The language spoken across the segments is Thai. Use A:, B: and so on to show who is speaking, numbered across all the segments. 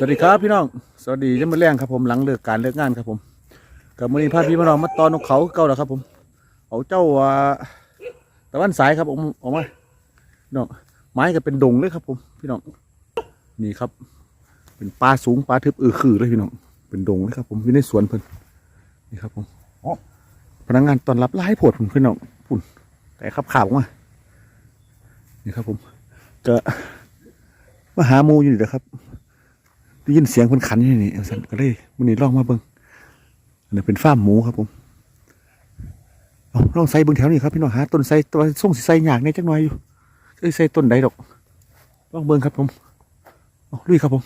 A: สวัสดีครับพี่น้อง สวัสดียังมาแรงครับผมหลังเลิกการเลิกงานครับผมกับมือนี้พาพี่มาน้องมาตอนนกเขาเก่าแล้วครับ ผม เอาเจ้าอ่าตะวันสายครับผมออกมาพี่น้องไม้ก็เป็นดงเลยครับ ผม พี่น้องนี่ครับ เป็นปลาสูงปลาทึบอือคือเลยพี่น้องเป็นดงเลยครับ ผมอยู่ในสวนเพิ่นนี่ครับผมอ๋อพนักงานตอนรับไล่ผดผมพี่น้องปุ่นแต่ขับข่าวมานี่ครับ ผมก็มาหาหมูอยู่นี่แหละครับ ได้ยินเสียงคนขันอยู่นี่สันก็เลยมันนี่ลองมาเบิ่งอันนี้เป็นฟาร์มหมูครับผมลองใส่เบิ่งแถวนี้ครับพี่น้องหาต้นใส่ตัวส่งสิใส่ยากในจักหน่อยอยู่เอ้ยใส่ต้นใดดอกลองเบิ่งครับผมลุยครับผม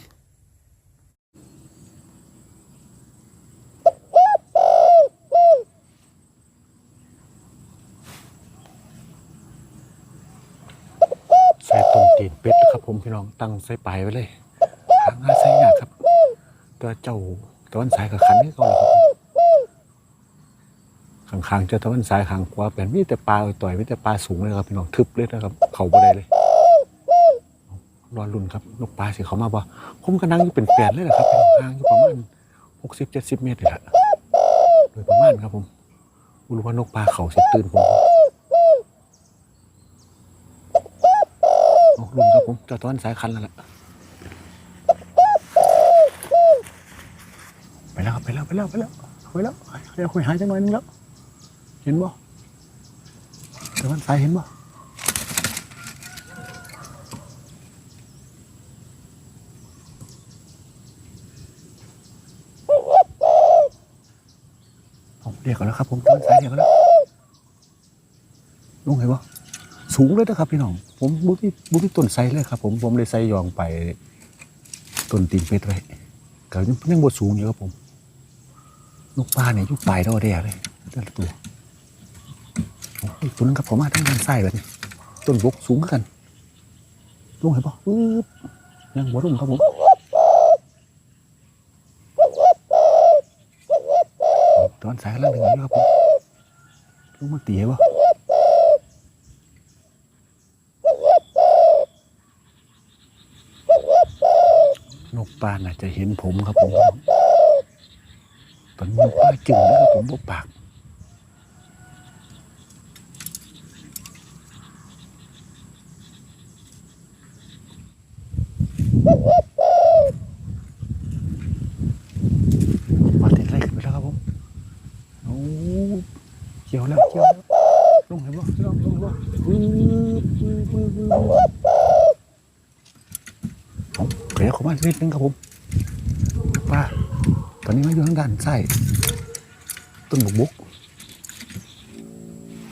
A: ใส่ต้นตีนเป็ดครับผมพี่น้องตั้งใส่ปลายไว้เลยางาใส่ยากครับ ตัวเจ้าตะวันสายกับขันนี่ก็แล้วครับข้างๆเจ้าตะวันสายข้างขวาเป็นมีแต่ปลาต่อยมีแต่ปลาสูงเลยครับพี่น้องทึบเลยนะครับ เขาบ่ได้เลยรอรุ่นครับนกปลาสิเขามาบ่ผมก็นั่งอยู่เป็นแปดเลยนะครับเป็นห่างอยู่ประมาณหกสิบเจ็ดสิบเมตรนี่แหละโดยประมาณครับผมรู้ว่านกปลาเขาสิตื่นผมรุ่นครับผมเจ้าตะวันสายคันแล้วล่ะ ไป แล้วไปแล้วไปแล้วไปแล้วไปแล้วเดี๋ยวคุยหายจังหน่อยนึงแล้ว เห็นบ่แต่วันสายเห็นบ่ผมเรียกกันแล้วครับผมตะวันสายเรียกกันแล้วลุงเห็นบ่สูงเลยนะครับพี่น้อง ผมบุที่บุที่ต้นไทรเลยครับ ผมผมเลยไซยองไปต้นตีนเป็ดไว้ก็ยังยังบดสูงอยู่ครับผม ลูกปลาเนี่ยยุบปลายเราแดงเลยแต่ละตัวตัวนึงครับผมมาทั้งด้านซ้ายแบบนี้ต้นบกสูงขึ้นกันลงเห็นปะปึ๊บยังบ่ลงครับผมตอนสายกำลังถึงอยู่ครับผมลงมาตีให้ปะนกปลาน่ะจะเห็นผมครับผม ตอนนี้ป้าจึงนะครับผมบปากมาเติดไล่ขึ้นไปแล้วครับผมโอ้เกี่ยวแล้วเกี่ยวแล้วลงเห็นบ่ลงลงบ่วืบวืบวืบวืบผมเดี๋ยวขอมานิดนึงครับผม อนนี้มาอยู่ทางด้านซ้ายต้นบุกบุก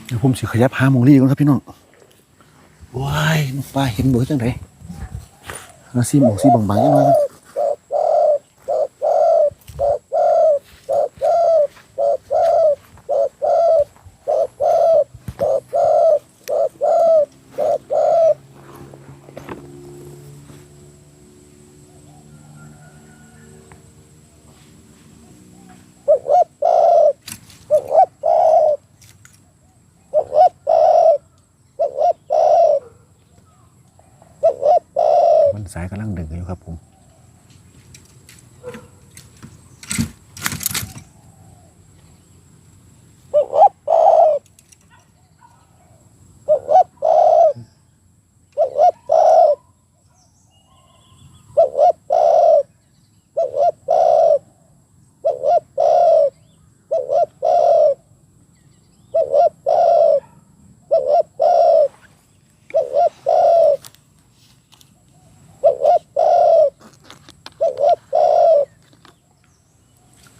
A: เดี๋ยวผมสิขยับหาโมองลี่ก่อนครับพี่น้องว้ายนกปลาเห็นบอร์จังไดเอาซีมองซีบางๆยังไงกันมันสายกำลังดึงอยู่ครับผม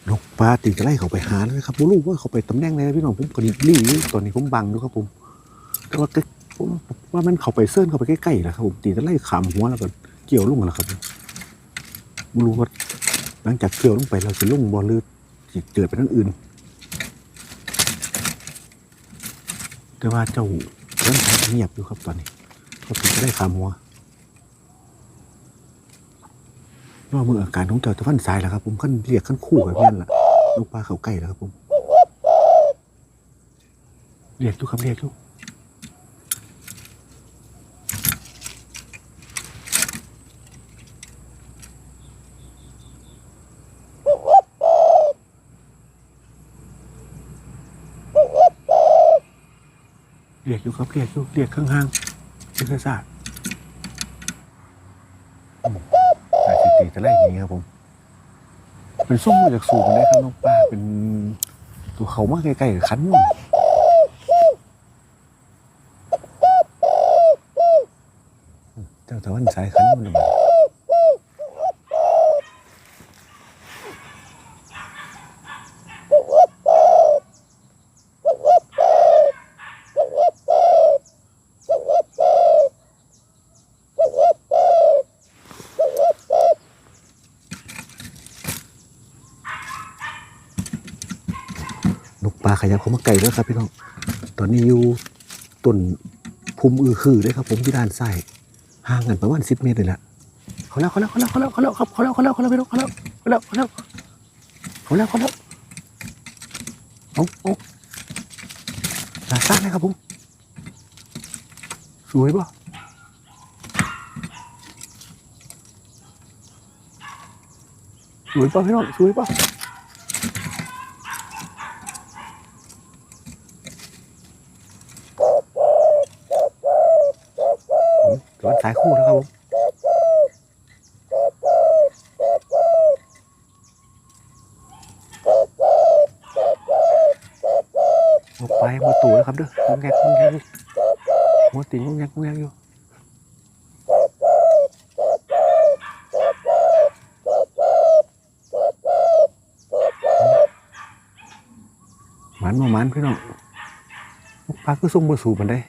A: นก ปลาตีจะไล่เขาไปหาแล้วนะครับผมรู้ว่าเขาไปตำแหน่งไหนนะพี่น้องผมก็รีบรีบตอนนี้ผมบังอยู่ครับผมแต่ว่าผมว่ามันเขาไปเซิร์นเขาไปใกล้ๆแล้วครับผมตีจะไล่ขามหัวแล้วก็เกี่ยวลุงแล้วครับไม่รู้ว่าหลังจากเกี่ยวลงไปเราจะลุ่งบอลลือจะเกิดไปทางอื่น แต่ว่าเจ้าเรื่องเงียบอยู่ครับตอนนี้เขาถึงจะได้ขามหัวนอกมืออาการของเจ้าตะวันสายแล้วครับผมขั้นเรียกขั้นคู่กับเพื่อนล่ะ ลูกปลาเขาใกล้แล้วครับผม เรียกทุกคำเรียกทุกเรียกอยู่ครับเรียกอยู่เรียกข้างห้างเป็นศาสตร์อาจจะตีจะไล่อย่างนี้ครับผม เป็นส้มมาจากสูงได้ครับน้องป้าเป็นตัวเขามากใกล้ๆกับคันม่วงเจ้าตะวันสายคันม่งเลยนกปลา ขยับเข้ามาไกลแล้วครับพี่น้อง ตอนนี้อยู่ต้นภูมิอือคือเลยครับ ผมที่ด้านซ้ายห่างกันประมาณสิบเมตรเลยละเขาแล้วเขาแล้วเขาแล้วเขาแล้วเขาแล้วครับเขาแล้วเขาแล้วเขาแล้วพี่น้องเขาแล้วเขาแล้วเขาแล้วเขาแล้วเขาแล้วเอาเอาหนาซ่าเลยครับผม สวยป่ะสวยป่ะพี่น้องสวยป่ะ ร้อนสายคู่นะครับผมลงไปหมดตู่แล้วครับเด้องงแงกงงแงกอยู่หมดติงงงแงกงงแงกอยู่มันมามันพี่น้องปลาคือส่งมาสู่มันได้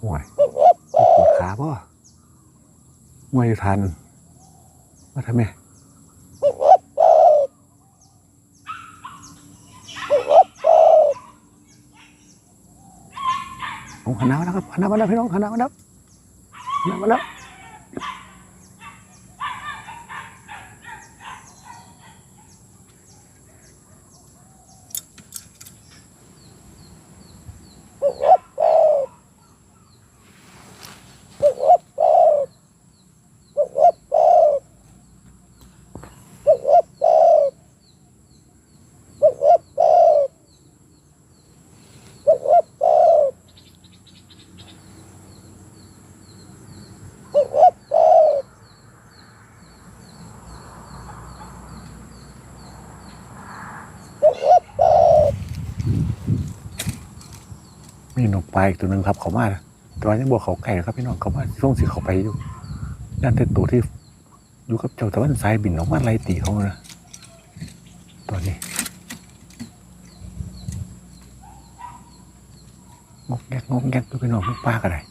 A: ห่วยปวดขาป่ะ ห่วยอยู่ทันมาทำไมโอ้หันหน้ามาแล้วครับหันหน้ามาแล้วพี่น้องหันหน้ามาแล้วหันหน้ามาแล้ว มีนกปลาอีกตัวหนึ่งครับเขามาแต่ว่ายังบวเขาไก่ครับพี่น้องเขามาช่วงสิเขาไปอยู่ด้านเต็ตัวที่อยู่กับเจ้าตะวันสายบินออกมาไล่ตีเขานะตอนนี้งกแงกงกแงกตัวพี่น้องนกปลากันเลย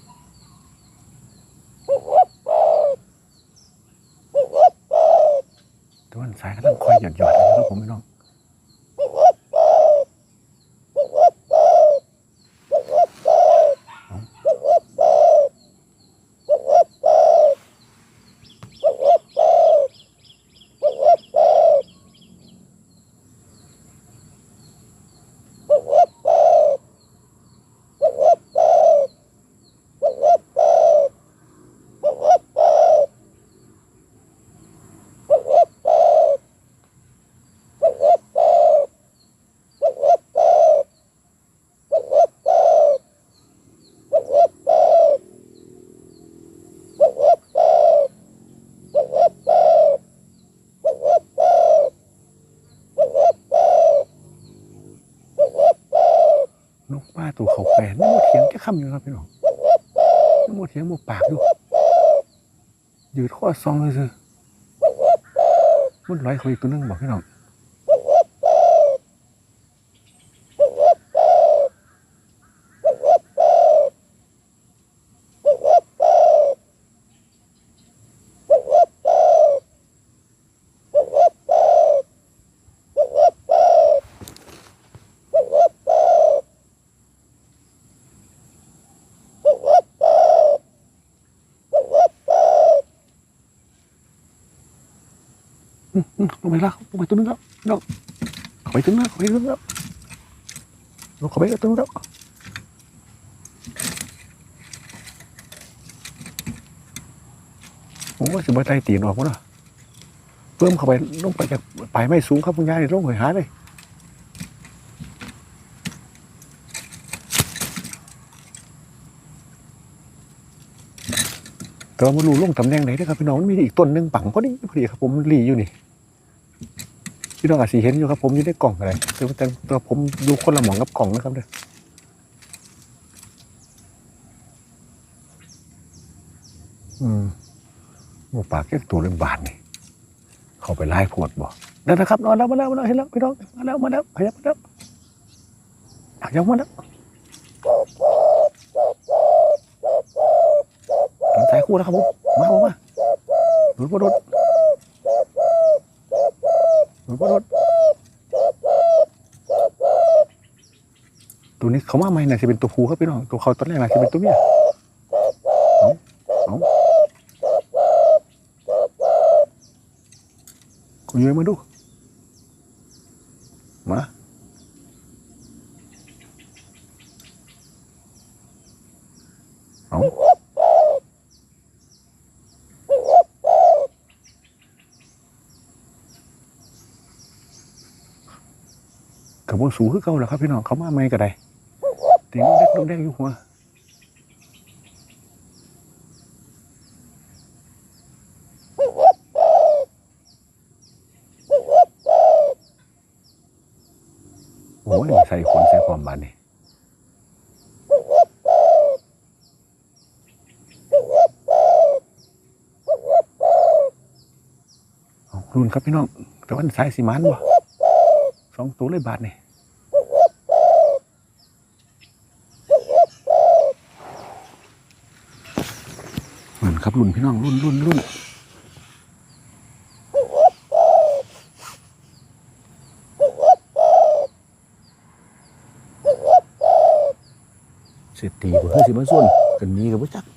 A: ตะวันสายกำลังคอยหยอดหยอดๆนะครับผมพี่น้อง นกป้าตัวเขาแปรนโมเถียงแค่คำอยู่ครับพี่น้องนี่โมเถียงโมปากอยู่ยืดข้อซองเลยสิมันไหลเขาอีกตัวนึงบอกพี่น้อง ลงไปแล้วลงไปตัวนึงแล้วน้องเข้าไปตัวนึงแล้วเข้าไปตัวนึงแล้วลงเข้าไปตัวนึงแล้วโอ้ยสิบ่ใจตีนออกมั้งเนาะเพิ่มเข้าไปลงไปจากปลายไม่สูงครับคุณยายลงหอยหาเลยแต่ว่ามันรู้ลงตำแหน่งไหนนะครับพี่น้องมันมีอีกต้นหนึ่งปังพอดีพอดีครับผมรีอยู่นี่ พี่น้องอาจจะเห็นอยู่ครับ ผมอยู่ในกล่องอะไรแต่ว่าแต่แต่ผมดูคนละหมองกับกล่องนะครับเด้ออืมหมูปากแค่ตัวเรื่องบาทนี่เข้าไปไล่พวดบ่นั่นนะครับนอนแล้วมาแล้วมาแล้วเห็นแล้วพี่น้องมาแล้วมาแล้วขยับมาแล้วขยับมาแล้วทางซ้ายคู่นะครับผมมาผมมาหนุนบดด หนุนบดดตัวนี้เขามาใหม่น่ะจะเป็นตัวผู้ครับพี่น้องตัวเขาตอนแรกน่ะจะเป็นตัวเมียเอาเอาคุณยายมาดู มา เอากระ บวสูงคือเก่าแล้วครับพี่น้องเขามาไม่กระไดตีนลูกเด็กลูกเด็กอยู่หัวโอ้ยใส่ขนใส่ความบานนี่เอารุ่นครับพี่น้องแต่วันสายสีมันบ่สองตัวเลยบาทนี่เหมือน ครับรุ่นพี่น้องรุ่นรุ่นรุ่นเศรษฐีบ่เฮ้ยสิมาส่วนกันนี้กับว่าจักร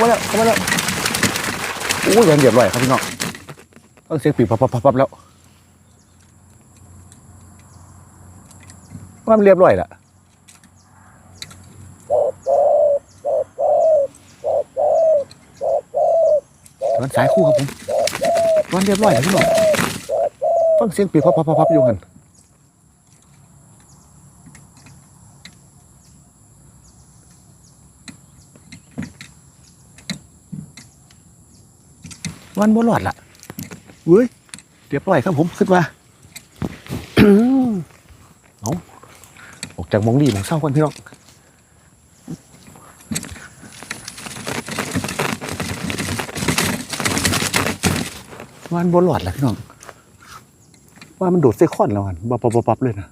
A: มาแล้วมาแล้วเข้ามาแล้วอุ้ยยังเรียบร้อยครับพี่น้องต้องเสียงปีบพับพับพับแล้วว่ามันเรียบร้อยละมันสายคู่ครับผมวันเรียบร้อยแล้วพี่น้องฟังเสียงปีบพับพับพับพับอยู่กัน วันบ่รอดละเว้ยเรียบร้อยครับผมขึ้นมาเอาออกจากหมองดีหมองเศร้ากันพี่น้องวันบนหลอดแหละพี่น้อง ว่ามันโดดเซคอนแล้วมันบับบับบับบับเลยนะ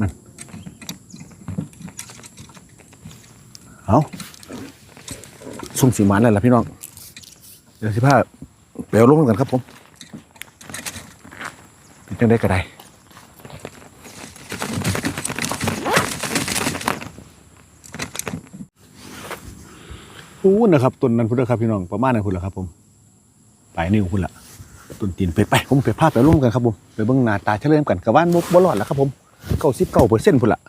A: นั่นเอาส่งสีมันแล้วล่ะพี่น้องเดี๋ยวสิพาไปเอาลงกันครับผมเป็นจังได้ก็ไดอู้นะครับต้นนั้นพุ่นนะครับพี่น้องประมาณนั้นพุ่นละครับผมปลายนิ้วพุ่นละต้นตีนไปไปผมไปพาพไปร่วมกันครับผมไปเบิ่งหน้าตาเฉลิมกันกับว่านบ่บ่รอดแล้วครับผมเก้าสิบเก้าเปอร์เซ็นต์พุ่นละ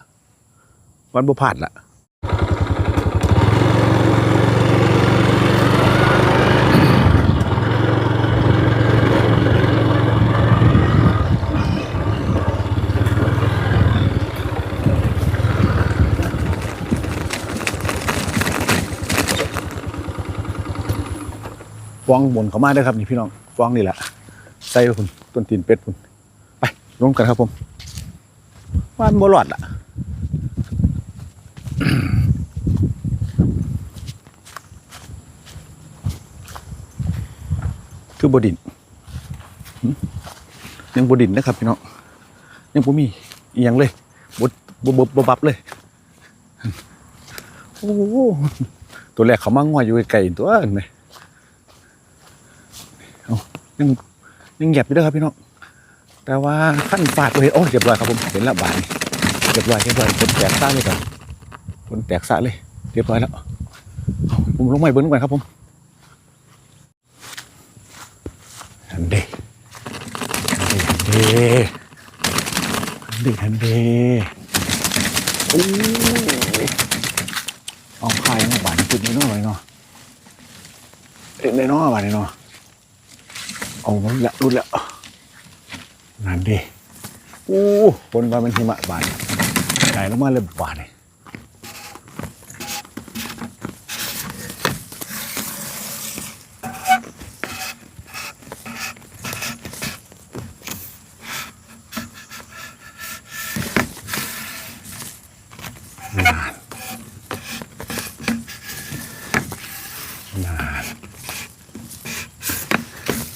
A: วันบ่พลาดละ ฟองบนเขามาเด้ครับนี่พี่น้องฟองนี่แหละใส่ไปพุ่นต้นตีนเป็ดพุ่นไปลงกันครับผมว่านบ่รอดล่ะคือบดินยังบดินนะครับพี่น้องยังบ่มีอีหยังเลยบดบบบบบับเลยโอ้ตัวแรกเขามาง่อยอยู่ไกลๆตัวเห็นไหม ยังยังเหยียบอยู่เด้อครับพี่น้องแต่ว่าขั้นฟาดเลยโอ้เรียบร้อยครับผมเห็นแล้วบานนี่เรียบร้อยเรียบร้อยคนแตกซ่าเลยครับคนแตกซ่าเลย เรียบร้อยแล้วผมลงไปเบิ้งก่อนครับผมฮันเดฮันเดฮันเดฮันเดโอ้ยเอาพายมาบานจุดนี้น้อยเนาะเอ็ดได้น้อยบานนี้เนาะ เอารุ่นละรุ่นละนั่นเดโอ้บนว่ามันหิมะบานไหนลงมาเลยบานเลย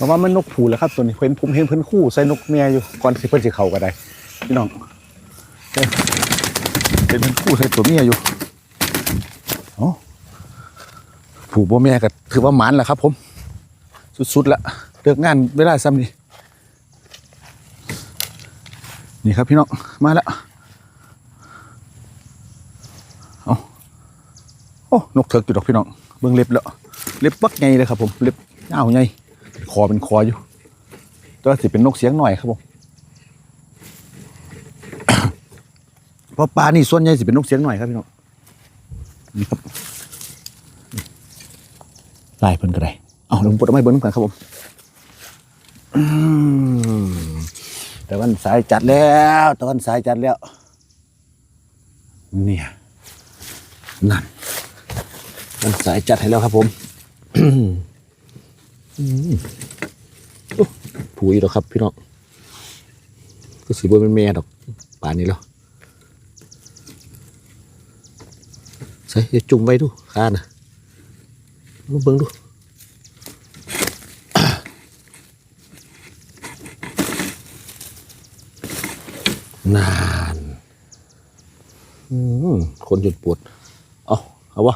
A: ว่ามันนกผูแล้วครับตัวนี้เพิ่นผมเห็นเพิ่นคู่ใส่นกเมียอยู่ก่อนสิเพิ่นสิเข้าก็ได้พี่น้องเอ้ยเห็นเพิ่นคู่ใส่ตัวเมียอยู่เอ้าผูบ่แม่ก็ถือว่าหมานแล้วครับ ผม สุดๆละเลิกงานเวลาซ้ำนี่นี่ครับพี่น้องมาแล้วเอาโอ้นกเถิกอยู่ดอกพี่น้องเบิ่งเล็บแล้วเล็บบักไงเลยครับผมเล็บยาวไง คอเป็นคออยู่ตัวสิเป็นนกเสียงหน่อยครับผมเพราะปลานี่ส่วนใหญ่สิเป็นนกเสียงหน่อยครับพี่น้องนี่ครับไล่เพิ่นก็ได้เอาลงปลดอาไม้เบิ้งก่อนครับผมอืมแต่วันสายจัดแล้วแต่วันสายจัดแล้ว เนี่ยนั่นวันสายจัดให้แล้วครับผม อืมโอ้ผูอีกแล้วครับพี่น้องก็สีบนเป็นแม่ดอกป่านนี้แล้วใส่จุ่มไว้ดูข้านะมาเบิ่งดูนานอืมคนจนปวด เอาเอาวะ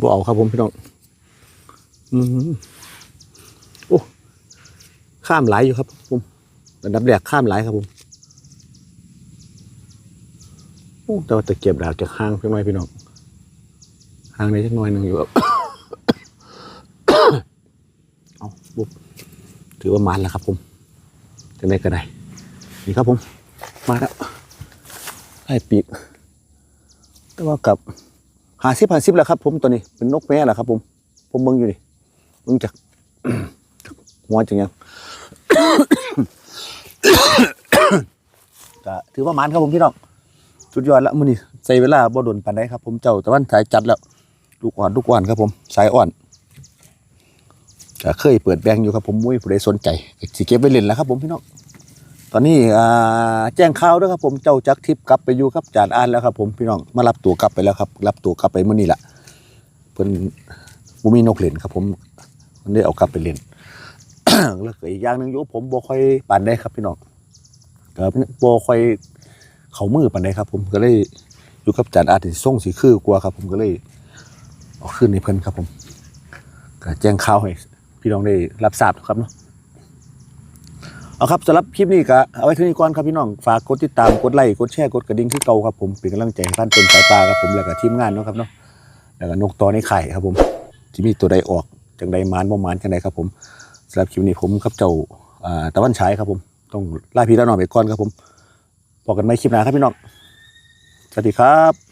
A: บ่เอาครับผมพี่น้องอืมโอ้ข้ามหลายอยู่ครับ ผมระดับแรกข้ามหลายครับผมโอ้แต่ว่าตะเกียบดาวจากห้างเพียงน้อยพี่น้องห้างในจักหน้อยหนึ่งอยู่ครับเอาบุบถือว่ามันแล้วครับ ผมจะได้ก็ได้นี่ครับผม มาแล้วไล่ปีกแต่ว่ากับ หาซิบหาซิบแล้วครับ ผมตัวนี้เป็นนกแม่แหละครับ ผม ผมเบิ่งอยู่นี่เบิ่งจากหัวจังยังก็ถือว่ามันครับผมพี่น้องสุดยอดล้วมื้อนี้ใส่เวลาบ่ดนปานใดครับ ผมเจ้าแตะวันสายจัดแล้วลูกอ่อนลูกอ่อนครับผมสายอ่อนก็เคยเปิดแบงค์อยู่ครับผมมุ้ยผู้ใดสนใจก็สิเก็บไว้เล่นแล้วครับผมพี่น้อง ตอนนี้แจ้งข่าวด้วยครับผมเจ้าจักทิพย์กลับไปอยู่ครับจานอ่านแล้วครับ ผมพี่น้องมารับตัวกลับไปแล้วครับ รับตัวกลับไปเมื้อนี้แหละเพิ่นบ่มีนกเล่นครับ ผมมันได้เอากลับไปเล่นแล้วก็อีกอย่างหนึ่งอยู่ผมบ่ค่อยปานได้ครับพี่น้องก็บ่ค่อยเข้ามือปานใดครับ ผมก็เลยอยู่กับจานอาร์ตที่ส่งสีคือกลัวครับ ผมก็เลยเอาขึ้นให้เพิ่นครับ ผมก็แจ้งข่าวให้พี่น้องได้รับทราบครับเนาะ เอาครับสำหรับคลิปนี้ก็เอาไว้เท่านี้ก่อนครับพี่น้องฝากกดติดตามกดไลค์กดแชร์กดกระดิ่งที่เก่าครับผมเป็นกำลังใจให้ท่านต้นสายปลาครับผมแล้วก็ทีมงานเนาะครับเนาะแล้วก็นกตอในไข่ครับผมที่มีตัวใดออกจังใดมานบ่มานจังใดครับผมสำหรับคลิปนี้ผมครับเจ้าตะวันฉายครับผม ต้องลาพี่ลาน้องไปก่อนครับผมพบกันใหม่คลิปหน้าครับพี่น้องสวัสดีครับ